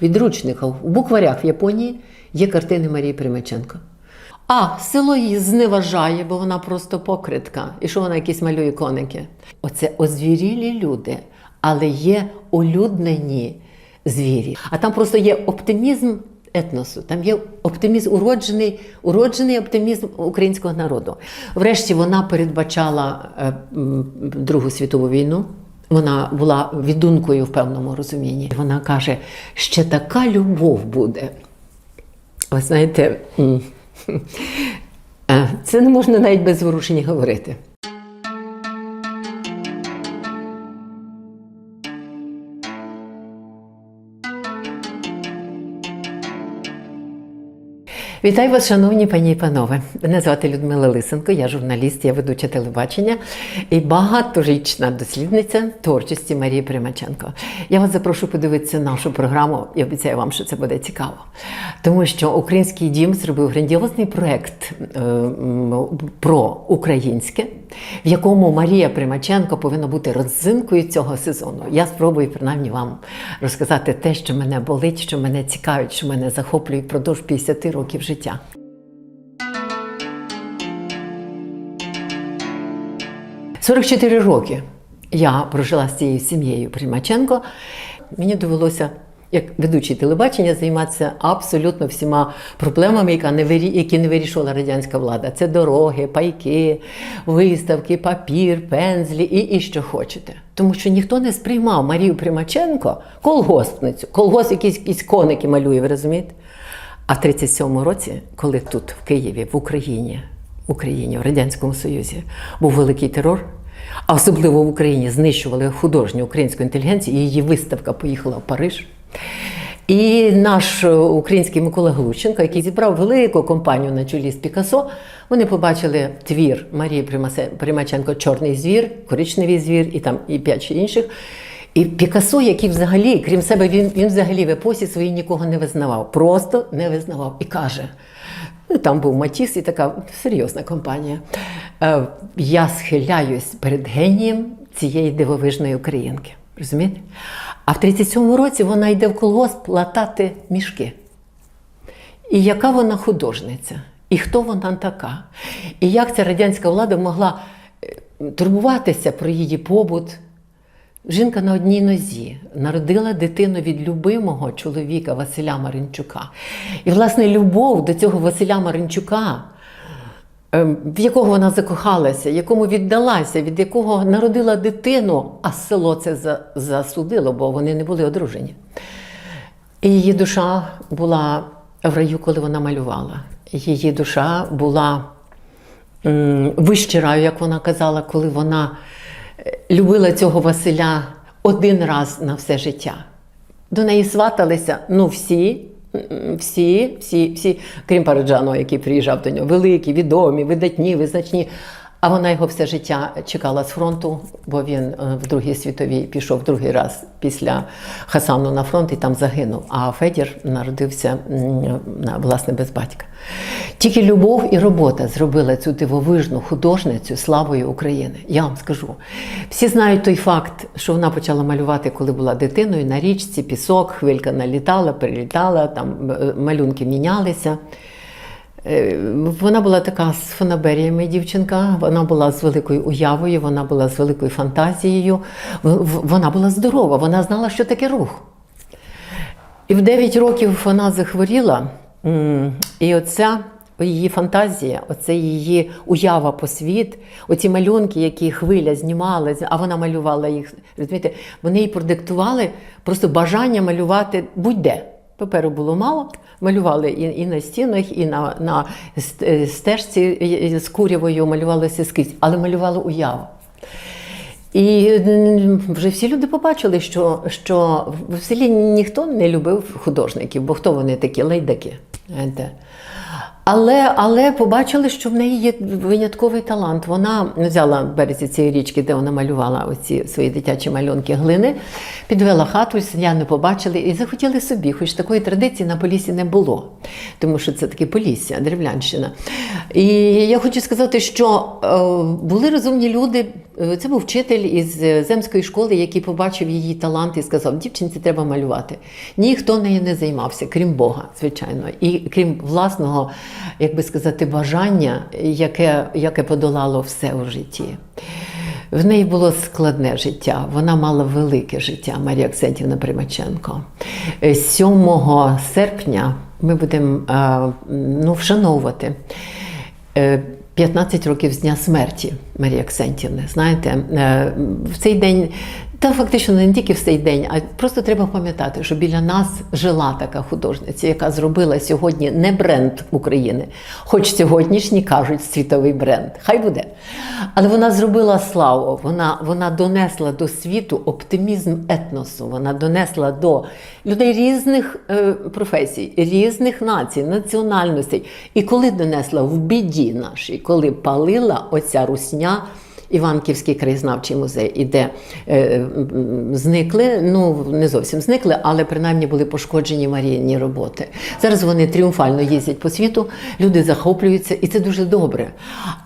підручниках, у букварях в Японії є картини Марії Примаченко. А село її зневажає, бо вона просто покритка, і що вона якісь малює коники. Оце озвірілі люди, але є улюднені звірі. А там просто є оптимізм етносу, там є оптимізм, уроджений, уроджений оптимізм українського народу. Врешті вона передбачала е, Другу світову війну. Вона була відункою в певному розумінні. Вона каже, ще така любов буде. Ви знаєте, е, це не можна навіть без зворушення говорити. Вітаю вас, шановні пані і панове. Мене звати Людмила Лисенко, я журналіст, я ведуча телебачення і багаторічна дослідниця творчості Марії Примаченко. Я вас запрошую подивитися нашу програму і обіцяю вам, що це буде цікаво. Тому що Український дім зробив грандіозний проект е, про українське, в якому Марія Примаченко повинна бути родзинкою цього сезону. Я спробую принаймні вам розказати те, що мене болить, що мене цікавить, що мене захоплює впродовж 50 років життя. – 44 роки я прожила з цією сім'єю Примаченко. Мені довелося, як ведучий телебачення, займатися абсолютно всіма проблемами, які не вирішувала радянська влада. Це дороги, пайки, виставки, папір, пензлі і, і що хочете. Тому що ніхто не сприймав Марію Примаченко колгоспницю. Колгосп якісь, якісь коники малює, ви розумієте? А в 37-му році, коли тут, в Києві, в Україні, в Україні, в Радянському Союзі, був великий терор, а особливо в Україні знищували художню українську інтелігенцію, і її виставка поїхала в Париж. І наш е, український Микола Глущенко, який зібрав велику компанію на чолі з Пікассо, вони побачили твір Марії Примаченко Чорний звір, коричневий звір і там і п'ять інших. І Пікассо, який взагалі, крім себе, він, він взагалі в епосі своїй нікого не визнавав. Просто не визнавав. І каже: ну, там був Матіс і така серйозна компанія. Е, Я схиляюсь перед генієм цієї дивовижної українки. Розумієте? А в 37-му році вона йде в колгосп латати мішки. І яка вона художниця? І хто вона така? І як ця радянська влада могла е, турбуватися про її побут? Жінка на одній нозі народила дитину від любимого чоловіка Василя Маринчука. І, власне, любов до цього Василя Маринчука, ем, в якого вона закохалася, якому віддалася, від якого народила дитину, а село це засудило, бо вони не були одружені. І її душа була в раю, коли вона малювала. Її душа була вище як вона казала, коли вона любила цього Василя один раз на все життя. До неї сваталися ну всі, всі, всі, всі, крім Параджаного, який приїжджав до нього, великі, відомі, видатні, визначні. А вона його все життя чекала з фронту, бо він е, в Другій світовій пішов другий раз після Хасану на фронт і там загинув. А Федір народився власне без батька. Тільки любов і робота зробила цю дивовижну художницю славою України. Я вам скажу. Всі знають той факт, що вона почала малювати, коли була дитиною на річці, пісок, хвилька налітала, перелітала, там е, малюнки мінялися. Е, Вона була така з фанаберіями дівчинка, вона була з великою уявою, вона була з великою фантазією, вона була здорова, вона знала, що таке рух. І в 9 років вона захворіла, і оця її фантазія, оце її уява по світ, оці малюнки, які хвиля знімала, а вона малювала їх. Розумієте, вони їй продиктували просто бажання малювати будь-де. Паперу було мало, малювали і, і на стінах, і на, на е, стежці е, з курявою малювалося скрізь, але малювали уяву. І вже всі люди побачили, що, що в селі ніхто не любив художників, бо хто вони такі лайдаки. Але, але побачили, що в неї є винятковий талант. Вона взяла в березі цієї річки, де вона малювала оці свої дитячі малюнки глини, підвела хату, селяни побачили і захотіли собі, хоч такої традиції на Полісі не було, тому що це таке Полісся, Древлянщина. І я хочу сказати, що е, були розумні люди, Це був вчитель із е, земської школи, який побачив її талант і сказав: дівчинці треба малювати. Ніхто нею не займався, крім Бога, звичайно, і крім власного, як би сказати, бажання, яке, яке подолало все у житті. В неї було складне життя, вона мала велике життя, Марія Аксентівна Примаченко. Е, 7 серпня ми будемо е, ну, вшановувати е, 15 років з дня смерті Марії Аксентівни. Знаєте, е, в цей день, та фактично не тільки в цей день, а просто треба пам'ятати, що біля нас жила така художниця, яка зробила сьогодні не бренд України, хоч сьогоднішні кажуть світовий бренд. Хай буде. Але вона зробила славу, вона, вона донесла до світу оптимізм етносу, вона донесла до людей різних е, професій, різних націй, національностей. І коли донесла в біді нашій, коли палила оця русня. Іванківський краєзнавчий музей, і де е, зникли, ну не зовсім зникли, але принаймні були пошкоджені Маріїні роботи. Зараз вони тріумфально їздять по світу, люди захоплюються, і це дуже добре.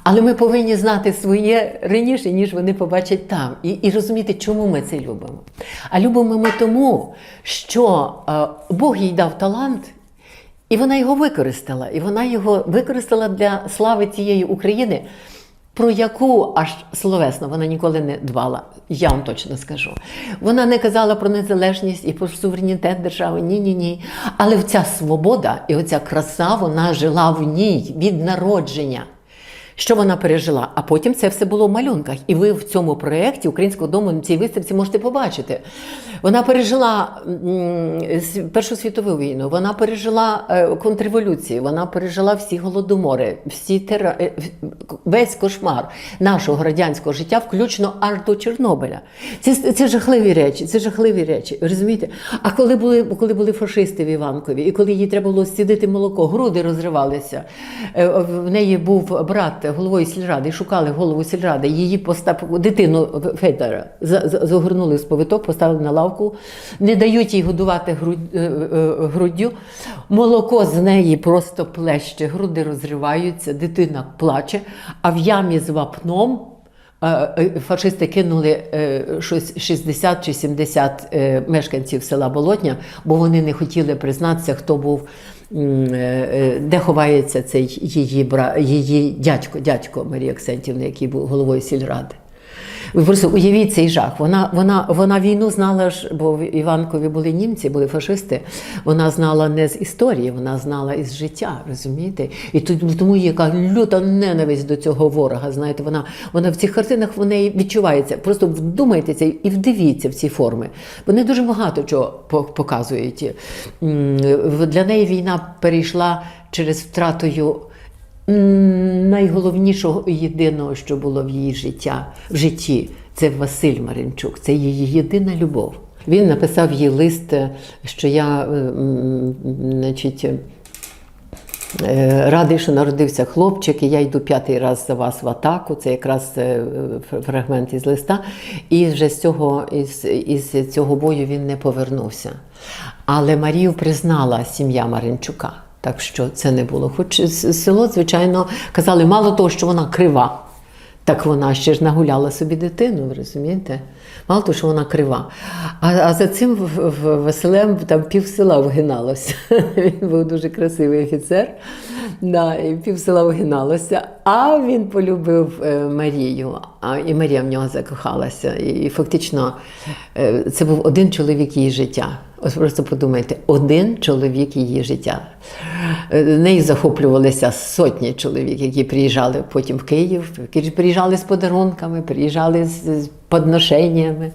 Але ми повинні знати своє раніше, ніж вони побачать там, і, і розуміти, чому ми це любимо. А любимо ми тому, що е, Бог їй дав талант. І вона його використала. І вона його використала для слави цієї України, про яку аж словесно вона ніколи не дбала. Я вам точно скажу. Вона не казала про незалежність і про суверенітет держави. Ні, ні, ні. Але ця свобода і оця краса, вона жила в ній від народження. Що вона пережила? А потім це все було в малюнках. І ви в цьому проєкті Українського дому на цій виставці можете побачити. Вона пережила Першу світову війну, вона пережила е, контрреволюції, вона пережила всі голодомори, всі тера... е, весь кошмар нашого радянського життя, включно аж до Чорнобиля. Це, це жахливі речі, це жахливі речі. Розумієте? А коли були, коли були фашисти в Іванкові, і коли їй треба було стідити молоко, груди розривалися. Е, В неї був брат головою сільради, шукали голову сільради. Її постав дитину Федора за- за- загорнули в сповиток, поставили на лавку, не дають їй годувати е, е, груддю. Молоко з неї просто плеще, груди розриваються, дитина плаче, а в ямі з вапном. Е, Фашисти кинули щось 60 чи 70 е, мешканців села Болотня, бо вони не хотіли признатися, хто був, де ховається цей її, бра, її дядько, дядько Марії Аксентівни, який був головою сільради. Ви просто уявіть цей жах. Вона, вона, вона війну знала ж, бо в Іванкові були німці, були фашисти. Вона знала не з історії, вона знала із життя, розумієте? І тут- тому яка люта ненависть до цього ворога. Знаєте, вона, вона в цих картинах в неї відчувається. Просто вдумайтеся і вдивіться в ці форми. Вони дуже багато чого показують. Для неї війна перейшла через втратою найголовнішого єдиного, що було в її життя, в житті, це Василь Маринчук, це її єдина любов. Він написав їй лист, е, що я е, значить, е, радий, що народився хлопчик, і я йду п'ятий раз за вас в атаку. Це якраз фрагмент із листа. І вже з цього, із, із цього бою він не повернувся. Але Марію признала сім'я Маринчука. Так що це не було. Хоч село, звичайно, казали, мало того, що вона крива, так вона ще ж нагуляла собі дитину, розумієте? Мало того, що вона крива. А, а за цим Василем там пів села вгиналося. Він був дуже красивий офіцер. Да, і пів села вгиналося. А він полюбив е, Марію, а, і Марія в нього закохалася. І, і фактично е, це був один чоловік її життя. Ось просто подумайте, один чоловік її життя. Е, Нею захоплювалися сотні чоловік, які приїжджали потім в Київ, приїжджали з подарунками, приїжджали з подношеннями.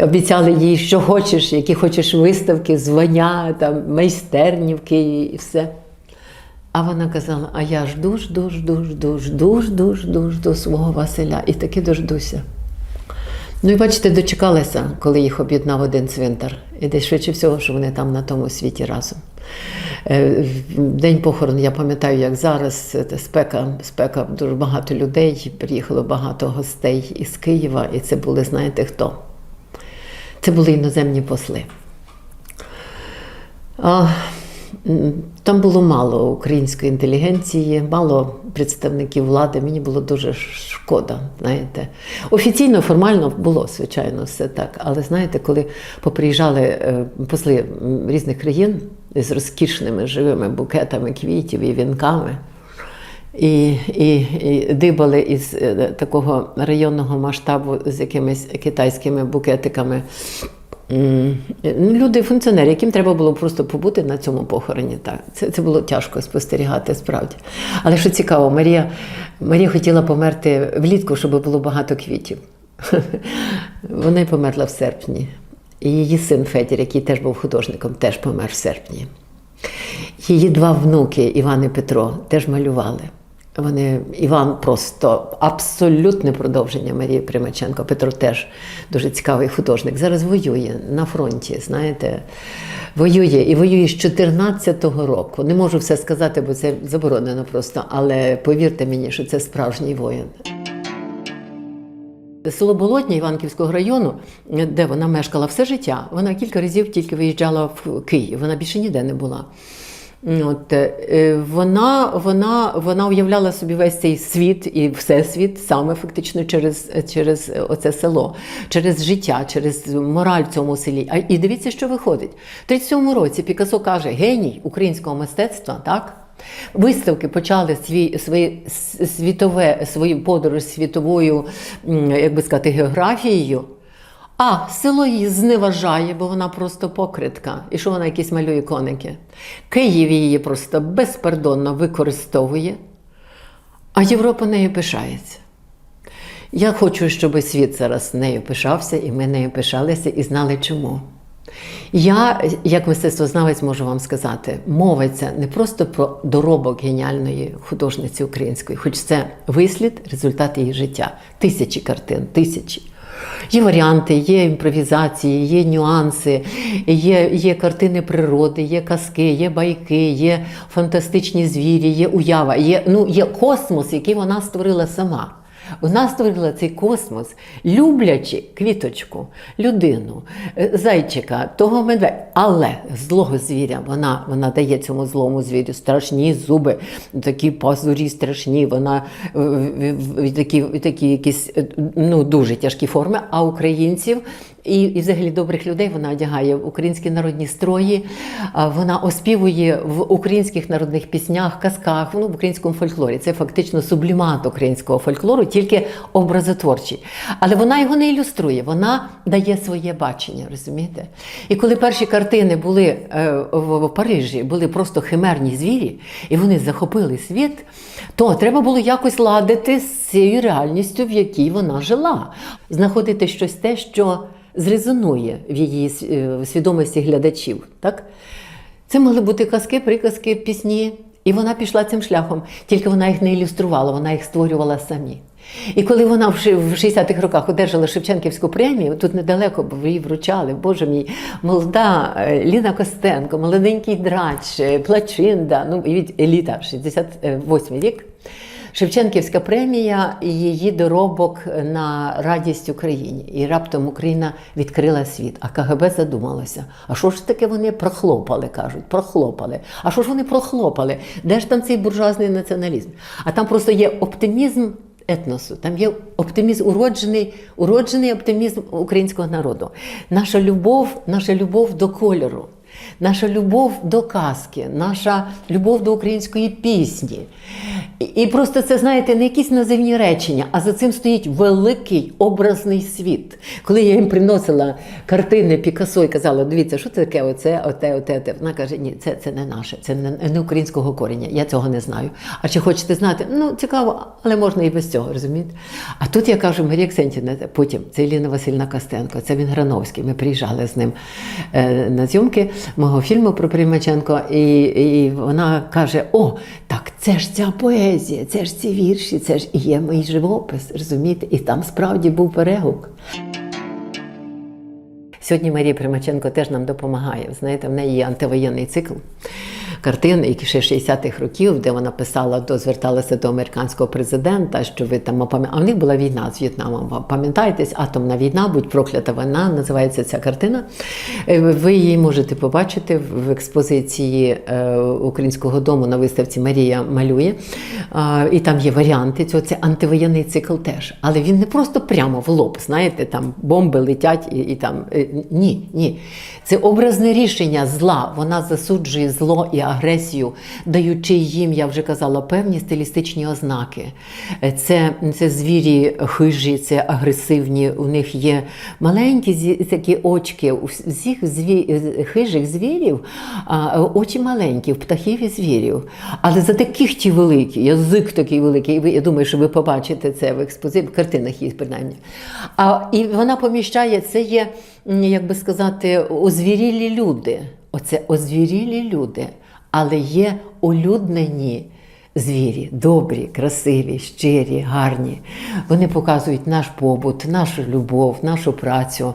Обіцяли їй, що хочеш, які хочеш виставки, звання, там, майстерні в Києві і все. А вона казала: а я жду, жду, жду, жду, жду, жду, жду, жду свого Василя. І таки дождуся. Ну і бачите, дочекалася, коли їх об'єднав один цвинтар. І десь швидше всього, що вони там на тому світі разом. Е, День похорон, я пам'ятаю, як зараз це спека, спека, дуже багато людей, приїхало багато гостей із Києва, і це були, знаєте хто? Це були іноземні посли. Там було мало української інтелігенції, мало представників влади. Мені було дуже шкода. Знаєте, офіційно, формально було, звичайно, все так. Але знаєте, коли поприїжджали е, посли різних країн з розкішними живими букетами квітів і вінками. І, і, і дибали із е, такого районного масштабу з якимись китайськими букетиками. Ну, Люди, функціонери, яким треба було просто побути на цьому похороні. Так. Це, це було тяжко спостерігати справді. Але що цікаво, Марія, Марія хотіла померти влітку, щоб було багато квітів. Вона й померла в серпні. І її син Федір, який теж був художником, теж помер в серпні. Її два внуки, Іван і Петро, теж малювали. Вони, Іван просто абсолютне продовження Марії Примаченко. Петро теж дуже цікавий художник. Зараз воює на фронті, знаєте, воює і воює з 14-го року. Не можу все сказати, бо це заборонено просто, але повірте мені, що це справжній воїн. Село Болотня Іванківського району, де вона мешкала все життя, вона кілька разів тільки виїжджала в Київ, вона більше ніде не була. От, е, вона, вона, вона уявляла собі весь цей світ і всесвіт саме фактично через, через оце село, через життя, через мораль в цьому селі. А і дивіться, що виходить. В 37-му році Пікассо каже, геній українського мистецтва, так? Виставки почали свій, свої, світове, свою подорож світовою, як би сказати, географією. А село її зневажає, бо вона просто покритка. І що вона якісь малює коники. Київ її просто безпардонно використовує, а Європа нею пишається. Я хочу, щоб світ зараз нею пишався, і ми нею пишалися і знали чому. Я, як мистецтвознавець, можу вам сказати, мовиться не просто про доробок геніальної художниці української, хоч це вислід, результат її життя. Тисячі картин, тисячі. Є варіанти, є імпровізації, є нюанси, є, є картини природи, є казки, є байки, є фантастичні звірі, є уява, є, ну, є космос, який вона створила сама. Вона створила цей космос, люблячи квіточку, людину, е, зайчика, того медведя. Але злого звіря вона, вона дає цьому злому звірю страшні зуби, такі пазурі страшні, вона е, такі, такі якісь е, ну, дуже тяжкі форми. А українців і, і взагалі добрих людей вона одягає в українські народні строї, вона оспівує в українських народних піснях, казках, ну, в українському фольклорі. Це фактично сублімат українського фольклору, тільки образотворчий. Але вона його не ілюструє, вона дає своє бачення, розумієте? І коли перші картини були е, в, в Парижі, були просто химерні звірі, і вони захопили світ, то треба було якось ладити з цією реальністю, в якій вона жила, знаходити щось те, що зрезонує в її е, свідомості глядачів. Так? Це могли бути казки, приказки, пісні. І вона пішла цим шляхом, тільки вона їх не ілюструвала, вона їх створювала самі. І коли вона в 60-х роках одержала Шевченківську премію, тут недалеко її вручали, боже мій, молода е, Ліна Костенко, молоденький драч, е, Плачинда, ну еліта, 68 рік. Шевченківська премія і її доробок на радість Україні. І раптом Україна відкрила світ. А КГБ задумалося. А що ж таке вони прохлопали, кажуть, прохлопали. А що ж вони прохлопали? Де ж там цей буржуазний націоналізм? А там просто є оптимізм етносу, там є оптимізм, уроджений, уроджений оптимізм українського народу. Наша любов, наша любов до кольору. Наша любов до казки, наша любов до української пісні. І, просто це, знаєте, не якісь називні речення, а за цим стоїть великий образний світ. Коли я їм приносила картини Пікассо і казала, дивіться, що це таке, оце, оте, оте, оте. Вона каже, ні, це, це не наше, це не, не українського коріння, я цього не знаю. А чи хочете знати? Ну, цікаво, але можна і без цього, розумієте? А тут я кажу, Марія Ксентівна, потім це Еліна Васильівна Костенко, це він Грановський. Ми приїжджали з ним е, на зйомки мого фільму про Примаченко, і, і вона каже: О, так це ж ця поезія, це ж ці вірші, це ж і є мій живопис, розумієте? І там справді був перегук. Сьогодні Марія Примаченко теж нам допомагає. Знаєте, в неї є антивоєнний цикл картин, які ще 60-х років, де вона писала, до зверталася до американського президента, що ви там А в них була війна з В'єтнамом. Пам'ятаєтесь, атомна війна, будь проклята війна, називається ця картина. Е, Ви її можете побачити в експозиції е, Українського дому на виставці Марія малює. І там є варіанти цього. Це антивоєнний цикл теж. Але він не просто прямо в лоб, знаєте, там бомби летять і, і там. Е, Ні, ні. Це образне рішення зла. Вона засуджує зло і агресію, даючи їм, я вже казала, певні стилістичні ознаки. Е, Це, це звірі хижі, це агресивні. У них є маленькі такі очки. У всіх зві, е, хижих звірів а, очі маленькі, в птахів і звірів. Але за таких ті великі, язик такий великий. Я думаю, що ви побачите це в експозиції, в картинах є принаймні. А, і вона поміщає, це є, як би сказати, озвірілі люди. Оце озвірілі люди, але є улюднені. Звірі добрі, красиві, щирі, гарні. Вони показують наш побут, нашу любов, нашу працю,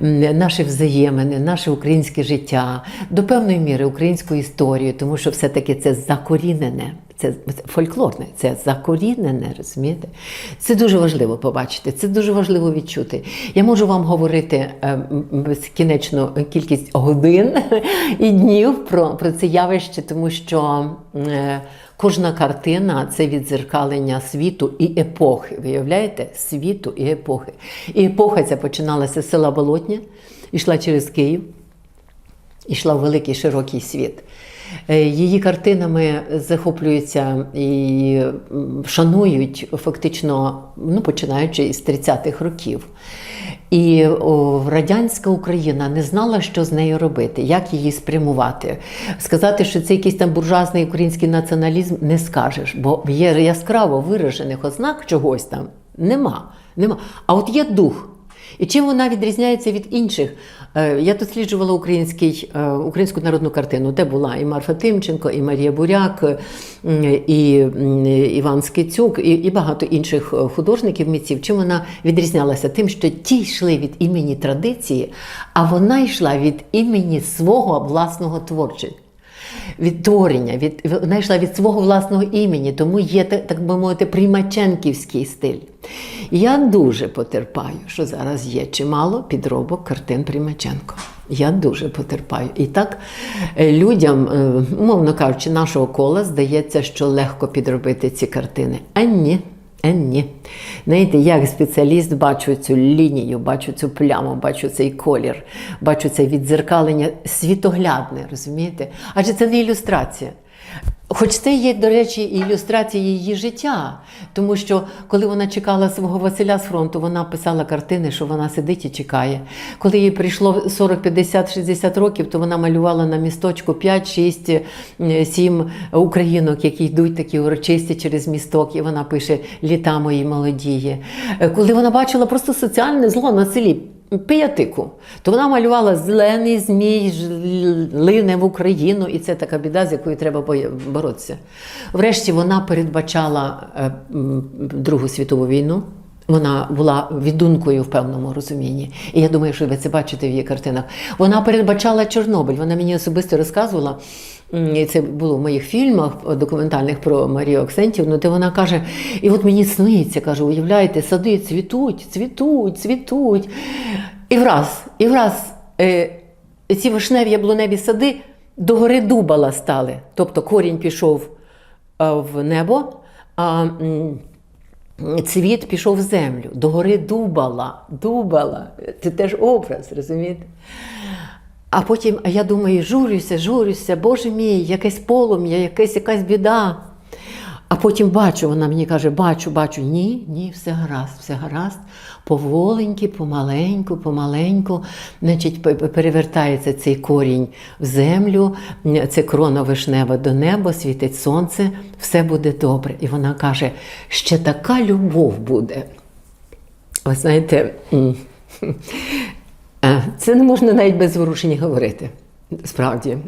наші взаємини, наше українське життя, до певної міри українську історію, тому що все-таки це закорінене. Це фольклорне, це закорінене, розумієте? Це дуже важливо побачити, це дуже важливо відчути. Я можу вам говорити е, безкінечну кількість годин і днів про, про це явище, тому що е, кожна картина це відзеркалення світу і епохи. Виявляєте? Світу і епохи. І епоха ця починалася з села Болотня, йшла через Київ, йшла в великий широкий світ. Е, Її картинами захоплюються і шанують фактично, ну, починаючи із 30-х років. І о, радянська Україна не знала, що з нею робити, як її спрямувати. Сказати, що це якийсь там буржуазний український націоналізм, не скажеш, бо є яскраво виражених ознак чогось там. Нема. Нема. А от є дух. І чим вона відрізняється від інших? Е, Я досліджувала український, е, українську народну картину, де була і Марфа Тимченко, і Марія Буряк, е, і Іван Скицюк, і, і багато інших художників, митців. Чим вона відрізнялася? Тим, що ті йшли від імені традиції, а вона йшла від імені свого власного творчості від творення, від, вона від свого власного імені, тому є, так, би мовити, приймаченківський стиль. Я дуже потерпаю, що зараз є чимало підробок картин Примаченко. Я дуже потерпаю. І так е, людям, мовно умовно кажучи, нашого кола здається, що легко підробити ці картини. А ні. Ні. Знаєте, як спеціаліст бачу цю лінію, бачу цю пляму, бачу цей колір, бачу це відзеркалення світоглядне, розумієте? Адже це не ілюстрація. Хоч це є, до речі, ілюстрація її життя, тому що коли вона чекала свого Василя з фронту, вона писала картини, що вона сидить і чекає. Коли їй прийшло 40, 50, 60 років, то вона малювала на місточку 5, 6, 7 українок, які йдуть такі урочисті через місток, і вона пише Літа мої молодії. Е, Коли вона бачила просто соціальне зло на селі. Пиятику, то вона малювала зелений змій, лине в Україну, і це така біда, з якою треба боротися. Врешті вона передбачала е, Другу світову війну. Вона була віддункою в певному розумінні. І я думаю, що ви це бачите в її картинах. Вона передбачала Чорнобиль. Вона мені особисто розказувала. Це було в моїх фільмах документальних про Марію Оксентівну, де вона каже: і от мені сниться, каже, уявляєте, сади цвітуть, цвітуть, цвітуть. І враз, і враз е, ці вишневі яблуневі сади до гори дубала стали. Тобто корінь пішов е, в небо, а цвіт пішов в землю. До гори дубала, дубала. Це теж образ, розумієте? А потім, я думаю, журюся, журюся, Боже мій, якесь полум'я, якась, якась біда. А потім бачу, вона мені каже, бачу, бачу, ні, ні, все гаразд, все гаразд. Поволеньки, помаленьку, помаленьку, значить, пе- пе- перевертається цей корінь в землю, це крона вишнева до неба, світить сонце, все буде добре. І вона каже, ще така любов буде. Ви знаєте, це не можна навіть без зворушення говорити. Справді.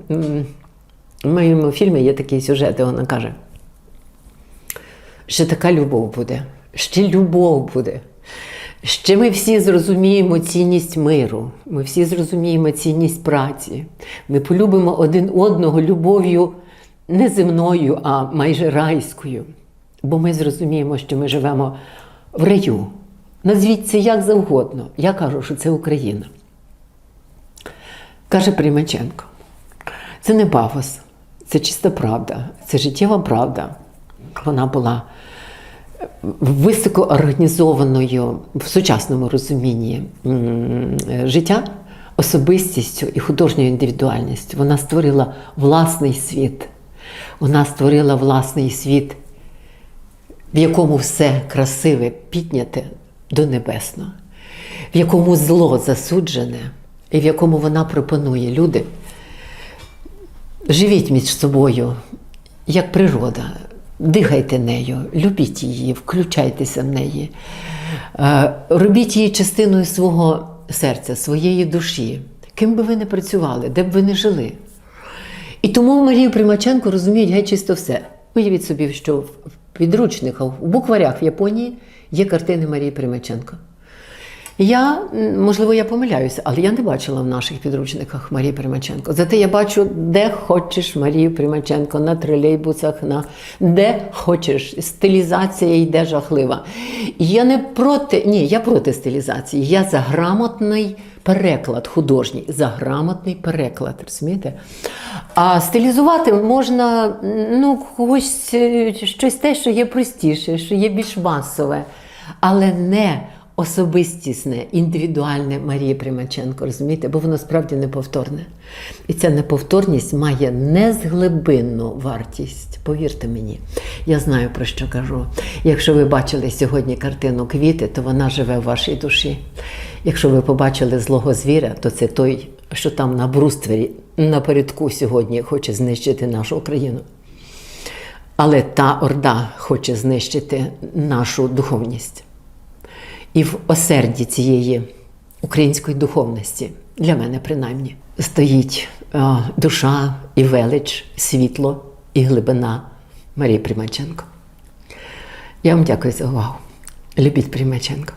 В моєму фільмі є такий сюжет, де вона каже, ще така любов буде, ще любов буде. Ще ми всі зрозуміємо цінність миру, ми всі зрозуміємо цінність праці. Ми полюбимо один одного любов'ю не земною, а майже райською. Бо ми зрозуміємо, що ми живемо в раю. Назвіть це як завгодно. Я кажу, що це Україна. Каже Примаченко. Це не пафос, це чиста правда, це життєва правда. Вона була високо організованою в сучасному розумінні життя особистістю і художньою індивідуальністю. Вона створила власний світ. Вона створила власний світ, в якому все красиве підняте до небесного, в якому зло засуджене, і в якому вона пропонує люди. Живіть між собою, як природа, дихайте нею, любіть її, включайтеся в неї, Е, робіть її частиною свого серця, своєї душі, ким би ви не працювали, де б ви не жили. І тому Марію Примаченко розуміють геть чисто все. Уявіть собі, що в підручниках, у букварях в Японії є картини Марії Примаченко. Я, можливо, я помиляюся, але я не бачила в наших підручниках Марії Примаченко. Зате я бачу, де хочеш Марію Примаченко, на тролейбусах, на де хочеш. Стилізація йде жахлива. Я не проти, ні, я проти стилізації. Я за грамотний переклад художній, за грамотний переклад, розумієте? А стилізувати можна ну, когось е, щось те, що є простіше, що є більш масове, але не особистісне, індивідуальне Марії Примаченко, розумієте, бо воно справді неповторне. І ця неповторність має незглибинну вартість. Повірте мені, я знаю про що кажу. Якщо ви бачили сьогодні картину квіти, то вона живе в вашій душі. Якщо ви побачили злого звіря, то це той, що там на бруствері напередку сьогодні хоче знищити нашу Україну. Але та орда хоче знищити нашу духовність. І в осерді цієї української духовності, для мене принаймні, стоїть е, душа і велич, світло і глибина Марії Примаченко. Я вам дякую за увагу. Любіть Примаченко.